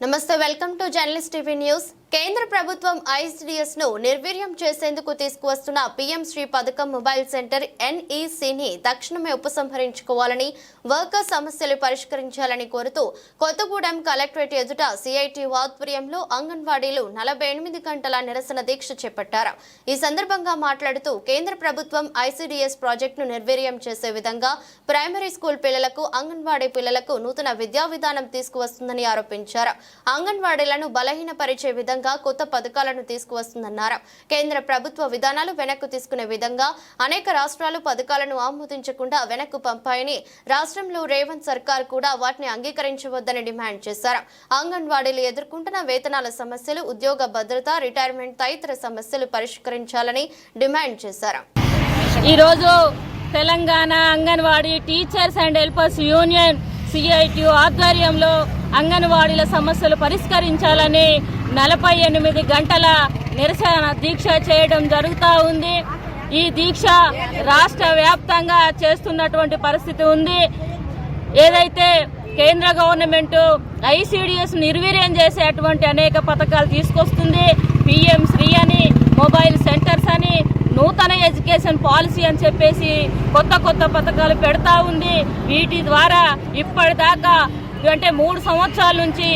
నమస్తే welcome to journalist TV news కేంద్ర ప్రభుత్వం ఐసిడిఎస్ను నిర్వీర్యం చేసేందుకు తీసుకువస్తున్న పీఎం శ్రీ పథకం మొబైల్ సెంటర్ ఎన్ఈసిని తక్షణమే ఉపసంహరించుకోవాలని వర్కర్ సమస్యలు పరిష్కరించాలని కోరుతూ కొత్తగూడెం కలెక్టరేట్ ఎదుట సిఐటి ఆధ్వర్యంలో అంగన్వాడీలు నలభై ఎనిమిది గంటల నిరసన దీక్ష చేపట్టారు. ఈ సందర్భంగా మాట్లాడుతూ కేంద్ర ప్రభుత్వం ఐసీడీఎస్ ప్రాజెక్టును నిర్వీర్యం చేసే విధంగా ప్రైమరీ స్కూల్ పిల్లలకు అంగన్వాడీ పిల్లలకు నూతన విద్యా విధానం తీసుకువస్తుందని ఆరోపించారు. అంగన్వాడీలను బలహీనపరిచే విధంగా కొత్త పథకాలను తీసుకువస్తుందన్నారు. కేంద్ర ప్రభుత్వ విధానాలు వెనక్కు తీసుకునే విధంగా అనేక రాష్ట్రాలు పథకాలను ఆమోదించకుండా వెనక్కు పంపాయని రాష్ట్రంలో రేవంత్ సర్కార్ కూడా వాటిని అంగీకరించవద్దని డిమాండ్ చేశారు. అంగన్వాడీలు ఎదుర్కొంటున్న వేతనాల సమస్యలు ఉద్యోగ భద్రత రిటైర్మెంట్ తదితర సమస్యలు పరిష్కరించాలని డిమాండ్ చేశారు. ఈరోజు Telangana Anganwadi teachers and helpers union CIT ఆధ్వర్యంలో అంగన్వాడీల సమస్యలు పరిష్కరించాలని నలభై ఎనిమిది గంటల నిరసన దీక్ష చేయడం జరుగుతూ ఉంది. ఈ దీక్ష రాష్ట్ర వ్యాప్తంగా చేస్తున్నటువంటి పరిస్థితి ఉంది. ఏదైతే కేంద్ర గవర్నమెంట్ ఐసీడీఎస్ నిర్వీర్యం చేసేటువంటి అనేక పథకాలు తీసుకొస్తుంది. పిఎం శ్రీ అని మొబైల్ సెంటర్స్ అని నూతన ఎడ్యుకేషన్ పాలసీ అని చెప్పేసి కొత్త కొత్త పథకాలు పెడతా ఉంది. వీటి ద్వారా ఇప్పటిదాకా అంటే మూడు సంవత్సరాల నుంచి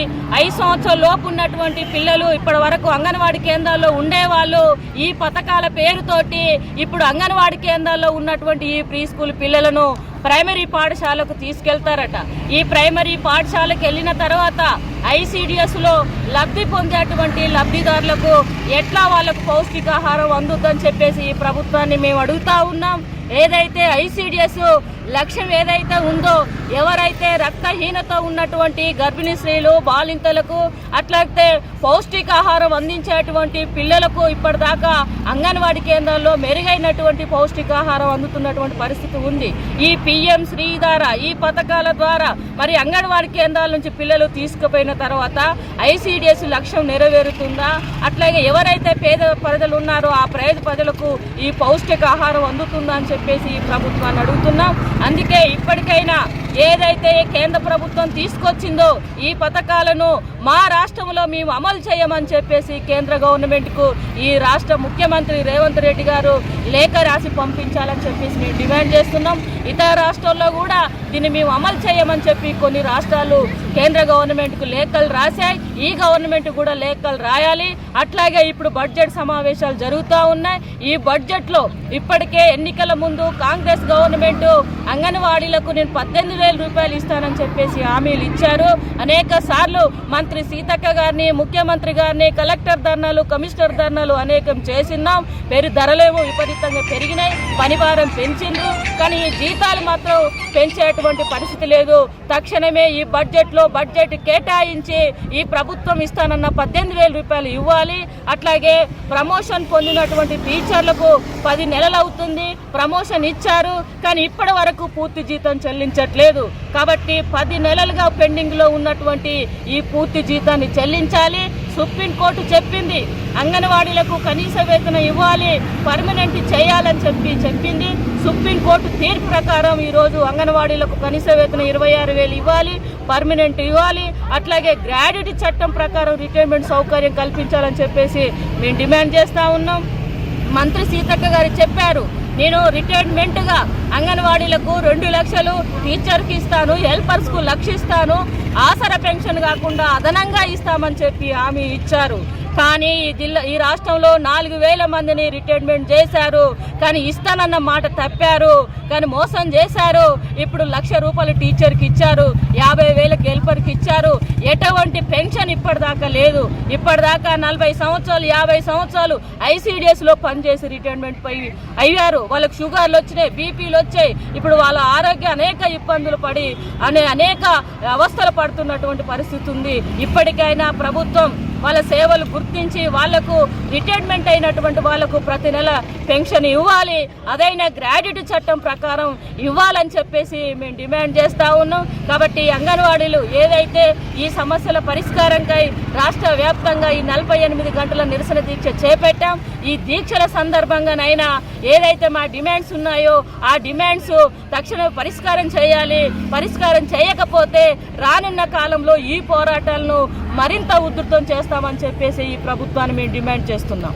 ఐదు సంవత్సరాల లోపు ఉన్నటువంటి పిల్లలు ఇప్పటి వరకు అంగన్వాడీ కేంద్రాల్లో ఉండేవాళ్ళు ఈ పథకాల పేరుతోటి ఇప్పుడు అంగన్వాడీ కేంద్రాల్లో ఉన్నటువంటి ఈ ప్రీ స్కూల్ పిల్లలను ప్రైమరీ పాఠశాలకు తీసుకెళ్తారట. ఈ ప్రైమరీ పాఠశాలకు వెళ్ళిన తర్వాత ఐసీడిఎస్లో లబ్ధి పొందేటువంటి లబ్ధిదారులకు ఎట్లా వాళ్ళకు పౌష్టికాహారం అందుద్దని చెప్పేసి ఈ ప్రభుత్వాన్ని మేము అడుగుతా ఉన్నాం. ఏదైతే ఐసీడిఎస్ లక్ష్యం ఏదైతే ఉందో ఎవరైతే రక్తహీనత ఉన్నటువంటి గర్భిణీ స్త్రీలు బాలింతలకు అట్లాగే పౌష్టికాహారం అందించేటువంటి పిల్లలకు ఇప్పటిదాకా అంగన్వాడీ కేంద్రాల్లో మెరుగైనటువంటి పౌష్టికాహారం అందుతున్నటువంటి పరిస్థితి ఉంది. ఈ పిఎం శ్రీ ద్వారా ఈ పథకాల ద్వారా మరి అంగన్వాడీ కేంద్రాల నుంచి పిల్లలు తీసుకుపోయిన తర్వాత ఐసీడిఎస్ లక్ష్యం నెరవేరుతుందా? అట్లాగే ఎవరైతే పేద ప్రజలు ఉన్నారో ఆ పేద ప్రజలకు ఈ పౌష్టికాహారం అందుతుందా అని చెప్పేసి ఈ ప్రభుత్వాన్ని అడుగుతున్నాం. అందుకే ఇప్పటికైనా ఏదైతే కేంద్ర ప్రభుత్వం తీసుకొచ్చిందో ఈ పథకాలను మా రాష్ట్రంలో మేము అమలు చేయమని చెప్పేసి కేంద్ర గవర్నమెంట్కు ఈ రాష్ట్ర ముఖ్యమంత్రి రేవంత్ రెడ్డి గారు లేఖ రాసి పంపించాలని చెప్పేసి మేము డిమాండ్ చేస్తున్నాం. ఇతర రాష్ట్రాల్లో కూడా దీన్ని మేము అమలు చేయమని చెప్పి కొన్ని రాష్ట్రాలు కేంద్ర గవర్నమెంట్కు లేఖలు రాశాయి. ఈ గవర్నమెంట్ కూడా లేఖలు రాయాలి. అట్లాగే ఇప్పుడు బడ్జెట్ సమావేశాలు జరుగుతూ ఉన్నాయి. ఈ బడ్జెట్లో ఇప్పటికే ఎన్నికల ముందు కాంగ్రెస్ గవర్నమెంట్ అంగన్వాడీలకు నేను పద్దెనిమిది వేల రూపాయలు ఇస్తానని చెప్పేసి హామీలు ఇచ్చారు. అనేక సార్లు మంత్రి సీతక్క గారిని ముఖ్యమంత్రి గారిని కలెక్టర్ ధర్నాలు కమిషనర్ ధర్నాలు అనేకం చేసినాం పెరు ధరలేమో విపరీతంగా పెరిగినాయి. పనిభారం పెంచిండ్రు. కానీ ఈ జీతాలు మాత్రం పెంచేటువంటి పరిస్థితి లేదు. తక్షణమే ఈ బడ్జెట్లో బడ్జెట్ కేటాయించి ఈ ప్రభుత్వం ఇస్తానన్న పద్దెనిమిది వేల రూపాయలు ఇవ్వాలి. అట్లాగే ప్రమోషన్ పొందినటువంటి టీచర్లకు పది నెలలు అవుతుంది. ప్రమోషన్ ఇచ్చారు కానీ ఇప్పటి వరకు పూర్తి జీతం చెల్లించట్లేదు. కాబట్టి పది నెలలుగా పెండింగ్లో ఉన్నటువంటి ఈ పూర్తి జీతాన్ని చెల్లించాలి. సుప్రీంకోర్టు చెప్పింది. అంగన్వాడీలకు కనీస వేతనం ఇవ్వాలి పర్మనెంట్ చేయాలని చెప్పి చెప్పింది. సుప్రీంకోర్టు తీర్పు ప్రకారం ఈరోజు అంగన్వాడీలకు కనీస వేతనం ఇరవై ఆరు వేలు ఇవ్వాలి పర్మనెంట్ ఇవ్వాలి. అట్లాగే గ్రాడ్యుటీ చట్టం ప్రకారం రిటైర్మెంట్ సౌకర్యం కల్పించాలని చెప్పేసి మేము డిమాండ్ చేస్తా ఉన్నాం. మంత్రి సీతక్క గారు చెప్పారు. నేను రిటైర్మెంట్గా అంగన్వాడీలకు రెండు లక్షలు టీచర్కి ఇస్తాను హెల్పర్స్కు లక్ష ఇస్తాను ఆసర పెన్షన్ కాకుండా అదనంగా ఇస్తామని చెప్పి హామీ ఇచ్చారు. కానీ ఈ జిల్లా ఈ రాష్ట్రంలో నాలుగు వేల మందిని రిటైర్మెంట్ చేశారు. కానీ ఇస్తానన్న మాట తప్పారు. కానీ మోసం చేశారు. ఇప్పుడు లక్ష రూపాయలు టీచర్కి ఇచ్చారు. యాభై వేల హెల్పర్కి ఇచ్చారు. ఎటువంటి పెన్షన్ ఇప్పటిదాకా లేదు. ఇప్పటిదాకా నలభై సంవత్సరాలు యాభై సంవత్సరాలు ఐసీడీఎస్లో పనిచేసి రిటైర్మెంట్ పోయి అయ్యారు. వాళ్ళకి షుగర్లు వచ్చినాయి బీపీలు వచ్చాయి. ఇప్పుడు వాళ్ళ ఆరోగ్య అనేక ఇబ్బందులు పడి అనే అనేక అవస్థలు పడుతున్నటువంటి పరిస్థితి ఉంది. ఇప్పటికైనా ప్రభుత్వం వాళ్ళ సేవలు గుర్తించి వాళ్ళకు రిటైర్మెంట్ అయినటువంటి వాళ్ళకు ప్రతి నెల పెన్షన్ ఇవ్వాలి. అదైనా గ్రాడ్యుటీ చట్టం ప్రకారం ఇవ్వాలని చెప్పేసి మేము డిమాండ్ చేస్తూ ఉన్నాం. కాబట్టి అంగన్వాడీలు ఏదైతే ఈ సమస్యల పరిష్కారంకై రాష్ట్ర వ్యాప్తంగా ఈ నలభై ఎనిమిది గంటల నిరసన దీక్ష చేపట్టాం. ఈ దీక్షల సందర్భంగానైనా ఏదైతే మా డిమాండ్స్ ఉన్నాయో ఆ డిమాండ్స్ తక్షణమే పరిష్కారం చేయాలి. పరిష్కారం చేయకపోతే రానున్న కాలంలో ఈ పోరాటాలను మరింత ఉధృతం చేస్తామని చెప్పేసి ఈ ప్రభుత్వాన్ని మేము డిమాండ్ చేస్తున్నాం.